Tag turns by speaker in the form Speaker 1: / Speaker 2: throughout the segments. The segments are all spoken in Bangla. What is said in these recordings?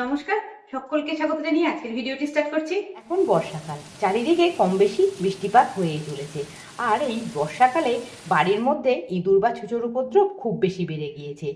Speaker 1: নমস্কার, সকলকে স্বাগত জানিয়ে আজকের ভিডিওটি স্টার্ট করছি।
Speaker 2: এখন বর্ষাকাল, চারিদিকে কম বেশি বৃষ্টিপাত হয়ে চলেছে। আর এই বর্ষাকালে বাড়ির মধ্যে ইঁদুর বা ছুঁচোর উপদ্রব খুব বেশি বেড়ে গিয়েছে।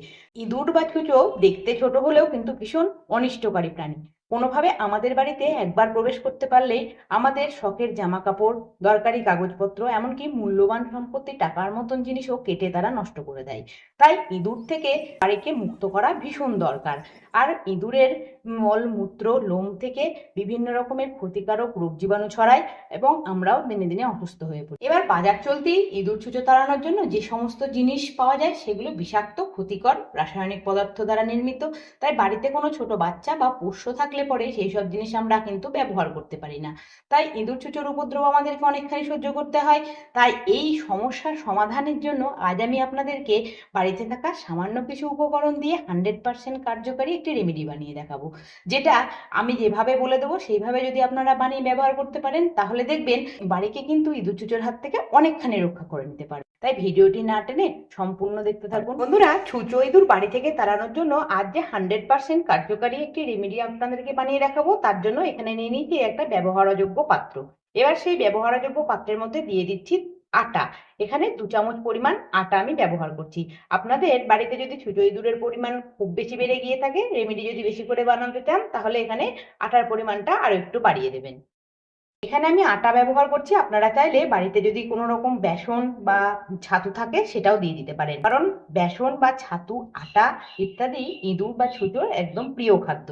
Speaker 2: ইঁদুর বা ছুঁচো দেখতে ছোট হলেও কিন্তু ভীষণ অনিষ্টকারী প্রাণী। কোনোভাবে আমাদের বাড়িতে একবার প্রবেশ করতে পারলেই আমাদের শখের জামা কাপড় দরকারি কাগজপত্র, এমনকি মূল্যবান সম্পত্তি, টাকার মতন জিনিসও কেটে তারা নষ্ট করে দেয়। তাই ইঁদুর থেকে বাড়িকে মুক্ত করা ভীষণ দরকার। আর ইঁদুরের মলমূত্র লোম থেকে বিভিন্ন রকমের ক্ষতিকারক রোগ জীবাণু ছড়ায় এবং আমরাও দিনে দিনে অসুস্থ হয়ে পড়ি। এবার বাজার চলতি ইঁদুর ছুঁচো তাড়ানোর জন্য যে সমস্ত জিনিস পাওয়া যায়, সেগুলো বিষাক্ত ক্ষতিকর, রাসায়নিক পদার্থ দ্বারা নির্মিত, তাই বাড়িতে কোনো ছোট বাচ্চা বা পোষ্য থাকলে পরে সেই সব জিনিস আমরা কিন্তু ব্যবহার করতে পারি না। তাই ইঁদুর ছুঁচোর উপদ্রব আমাদেরকে অনেকখানি সহ্য করতে হয়। তাই এই সমস্যার সমাধানের জন্য আজ আমি আপনাদেরকে বাড়িতে থাকা সামান্য কিছু উপকরণ দিয়ে হান্ড্রেড পার্সেন্ট কার্যকারী একটি রেমেডি বানিয়ে দেখাবো। যেটা আমি যেভাবে বলে দেবো, সেইভাবে যদি আপনারা বানিয়ে ব্যবহার করতে পারেন, তাহলে দেখবেন বাড়িকে কিন্তু ইঁদুর চুচোর হাত থেকে অনেকখানি রক্ষা করে নিতে পারে তাই ভিডিওটি না টেনে সম্পূর্ণ দেখতে থাকুন। বন্ধুরা ছুঁচো ইঁদুর বাড়ি থেকে তাড়ানোর জন্য আজ যে হান্ড্রেড পার্সেন্ট কার্যকারী একটি রেমেডি আপনাদেরকে বানিয়ে দেখাবো, তার জন্য এখানে নিয়ে নিয়েছি একটা ব্যবহারযোগ্য পাত্র। এবার সেই ব্যবহারযোগ্য পাত্রের মধ্যে দিয়ে দিচ্ছি আটা। এখানে দু চামচ পরিমাণ আটা আমি ব্যবহার করছি। আপনাদের বাড়িতে যদি ছোট ইঁদুরের পরিমাণ খুব বেশি বেড়ে গিয়ে থাকে, রেমেডি যদি বেশি করে বানাতে চান, তাহলে এখানে আটার পরিমাণটা আরও একটু বাড়িয়ে দেবেন। এখানে আমি আটা ব্যবহার করছি। আপনারা চাইলে বাড়িতে যদি কোনো রকম বেসন বা ছাতু থাকে, সেটাও দিয়ে দিতে পারেন। কারণ বেসন বা ছাতু, আটা ইত্যাদি ইঁদুর বা ছুটোর একদম প্রিয় খাদ্য।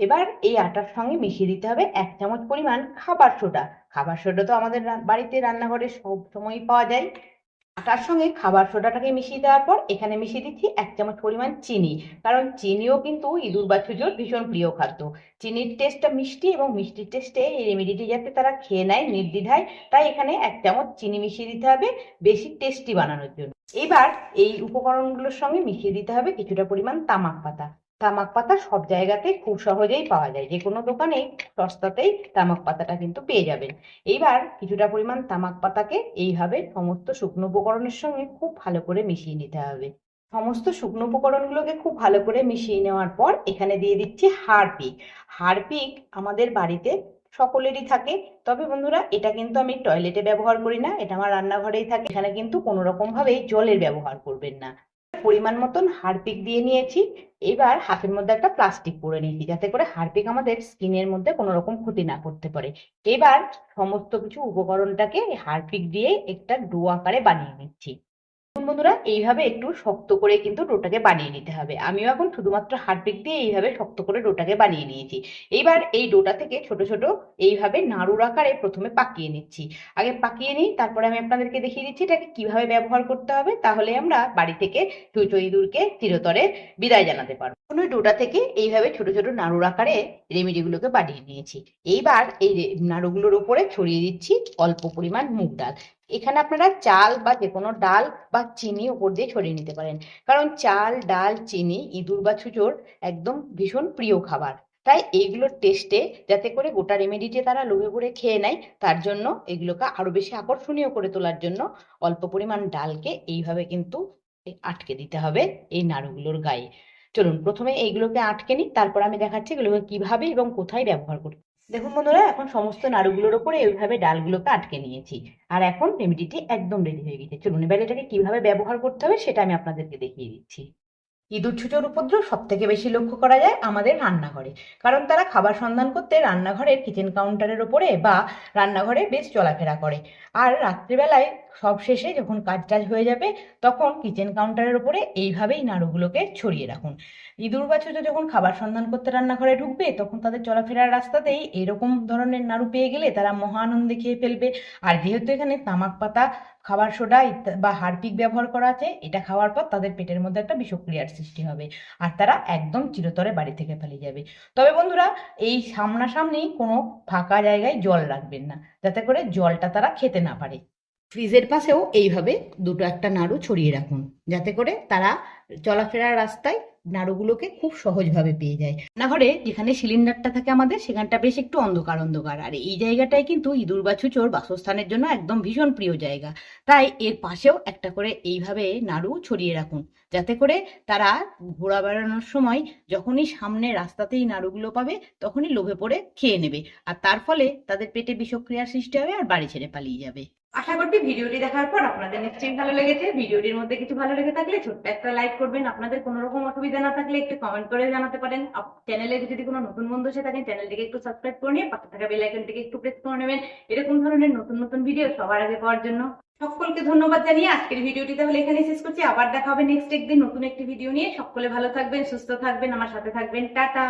Speaker 2: এবার এই আটার সঙ্গে মিশিয়ে দিতে হবে এক চামচ পরিমাণ খাবার সোডা। খাবার সোডা তো আমাদের বাড়িতে রান্নাঘরে সব সময়ই পাওয়া যায়। আটার সঙ্গে খাবার সোডাটাকে মিশিয়ে দেওয়ার পর এখানে মিশিয়ে দিচ্ছি এক চামচ পরিমাণ চিনি। কারণ চিনিও কিন্তু ইঁদুর বা ছুঁচোর ভীষণ প্রিয় খাদ্য। চিনির টেস্টটা মিষ্টি এবং মিষ্টির টেস্টে এই রেমেডিটি যাতে তারা খেয়ে নেয়, নির্দ্বিধায়, তাই এখানে এক চামচ চিনি মিশিয়ে দিতে হবে বেশি টেস্টি বানানোর জন্য। এবার এই উপকরণগুলোর সঙ্গে মিশিয়ে দিতে হবে কিছুটা পরিমাণ তামাক পাতা। তামাক পাতা সব জায়গাতে খুব সহজেই পাওয়া যায়। যে কোনো দোকানেই, সস্তাতেই তামাক পাতাটা কিন্তু পেয়ে যাবেন। এইবার কিছুটা পরিমাণ তামাক পাতাকে এইভাবে সমস্ত শুকনো উপকরণের সঙ্গে খুব ভালো করে মিশিয়ে নিতে হবে। সমস্ত শুকনো উপকরণগুলোকে খুব ভালো করে মিশিয়ে নেওয়ার পর এখানে দিয়ে দিচ্ছি হারপিক হারপিক আমাদের বাড়িতে সকলেরই থাকে। তবে বন্ধুরা, এটা কিন্তু আমি টয়লেটে ব্যবহার করি না, এটা আমার রান্নাঘরেই থাকে। এখানে কিন্তু কোনো রকম ভাবেই জলের ব্যবহার করবেন না। পরিমাণ মতন হারপিক দিয়ে নিয়েছি। এবার হাতের মধ্যে একটা প্লাস্টিক পরে নিয়েছি, যাতে করে হারপিক আমাদের স্কিনের মধ্যে কোনো রকম ক্ষতি না করতে পারে। এবার সমস্ত কিছু উপকরণটাকে হারপিক দিয়ে একটা ডো আকারে বানিয়ে নিচ্ছি। বন্ধুরা, এইভাবে একটু শক্ত করে কিন্তু ডোটাকে বানিয়ে নিতে হবে। আমিও এখন শুধুমাত্র হারপিক দিয়ে এইভাবে শক্ত করে ডোটাকে বানিয়ে নিয়েছি। এইবার এই ডোটা থেকে ছোট ছোট এইভাবে নাড়ুর আকারে প্রথমে পাকিয়ে নিচ্ছি। আগে পাকিয়ে নিই, তারপরে আমি আপনাদেরকে দেখিয়ে দিচ্ছি এটাকে কীভাবে ব্যবহার করতে হবে। তাহলে আমরা বাড়ি থেকে চুচো ইঁদুরকে চিরতরে বিদায় জানাতে পারব। কোনো ডোটা থেকে এইভাবে ছোট ছোট নাড়ুর আকারে রেমেডিগুলোকে বানিয়ে নিয়েছি। এইবার এই নাড়ুগুলোর উপরে ছড়িয়ে দিচ্ছি অল্প পরিমাণ মুগ ডাল। এখানে আপনারা চাল বা যে কোনো ডাল বা চিনি উপর দিয়ে ছড়িয়ে নিতে পারেন। কারণ চাল, ডাল, চিনি, ইঁদুর বা ছুচোর একদম ভীষণ প্রিয় খাবার। তাই এইগুলোর টেস্টে যাতে করে গোটা রেমেডিটি তারা লোভে পড়ে খেয়ে নেয়, তার জন্য এগুলোকে আরও বেশি আকর্ষণীয় করে তোলার জন্য অল্প পরিমাণ ডালকে এইভাবে কিন্তু আটকে দিতে হবে এই নাড়ুগুলোর গায়ে। চলুন, প্রথমে এইগুলোকে আটকে নিই, তারপর আমি দেখাচ্ছি এগুলোকে কীভাবে এবং কোথায় ব্যবহার করতে দেখুন বন্ধুরা, এখন সমস্ত নাড়ুগুলোর ওপরে এইভাবে ডালগুলোকে আটকে নিয়েছি। আর এখন রেমেডিটি একদম রেডি হয়ে গেছে। চলুন এবার এটাকে কীভাবে ব্যবহার করতে হবে সেটা আমি আপনাদেরকে দেখিয়ে দিচ্ছি। ইঁদুর ছুটোর উপদ্রব সব থেকে বেশি লক্ষ্য করা যায় আমাদের রান্নাঘরে। কারণ তারা খাবার সন্ধান করতে রান্নাঘরের কিচেন কাউন্টারের ওপরে বা রান্নাঘরে বেশ চলাফেরা করে। আর রাত্রিবেলায় সব শেষে যখন কাজ টাজ হয়ে যাবে, তখন কিচেন কাউন্টারের ওপরে এইভাবেই নাড়ুগুলোকে ছড়িয়ে রাখুন। ইঁদুর বা ছুঁচো যখন খাবার সন্ধান করতে রান্নাঘরে ঢুকবে, তখন তাদের চলাফেরার রাস্তাতেই এরকম ধরনের নাড়ু পেয়ে গেলে তারা মহা আনন্দে খেয়ে ফেলবে। আর যেহেতু এখানে তামাক পাতা, খাবার সোডা বা হারপিক ব্যবহার করা আছে, এটা খাওয়ার পর তাদের পেটের মধ্যে একটা বিষক্রিয়ার সৃষ্টি হবে আর তারা একদম চিরতরে বাড়ি থেকে পালিয়ে যাবে। তবে বন্ধুরা, এই সামনাসামনি কোনো ফাঁকা জায়গায় জল রাখবেন না, যাতে করে জলটা তারা খেতে না পারে। ফ্রিজের পাশেও এইভাবে দুটো একটা নাড়ু ছড়িয়ে রাখুন। যাতে করে তারা চলাফেরার রাস্তায় নাড়ুগুলোকে খুব সহজভাবে পেয়ে যায়। রান্নাঘরে যেখানে সিলিন্ডারটা থাকে আমাদের, সেখানটা বেশ একটু অন্ধকার অন্ধকার। আর এই জায়গাটায় কিন্তু ইঁদুর বা ছুঁচোর বাসস্থানের জন্য একদম ভীষণ প্রিয় জায়গা। তাই এর পাশেও একটা করে এইভাবে নাড়ু ছড়িয়ে রাখুন। যাতে করে তারা ঘোরা বেড়ানোর সময় যখনই সামনে রাস্তাতেই নাড়ুগুলো পাবে, তখনই লোভে পড়ে খেয়ে নেবে। আর তার ফলে তাদের পেটে বিষক্রিয়ার সৃষ্টি হবে আর বাড়ি ছেড়ে পালিয়ে যাবে।
Speaker 1: আশা করছি ভিডিওটি দেখার পর আপনাদের নিশ্চয়ই ভালো লেগেছে। ভিডিওটির মধ্যে কিছু ভালো লেগে থাকলে ছোট্ট একটা লাইক করবেন। আপনাদের কোনো রকম অসুবিধা না থাকলে একটু কমেন্ট করে জানাতে পারেন। চ্যানেলে যদি কোনো নতুন বন্ধু এসে থাকেন চ্যানেলটিকে একটু সাবস্ক্রাইব করে নিয়ে পাশে থাকা বেল একটু প্রেস করে নেবেন। এরকম ধরনের নতুন নতুন ভিডিও সবার আগে পাওয়ার জন্য। সকলকে ধন্যবাদ জানিয়ে আজকের ভিডিওটি তাহলে এখানে শেষ করছি। আবার দেখা হবে নেক্সট একদিন নতুন একটি ভিডিও নিয়ে। সকলে ভালো থাকবেন, সুস্থ থাকবেন, আমার সাথে থাকবেন। টাটা!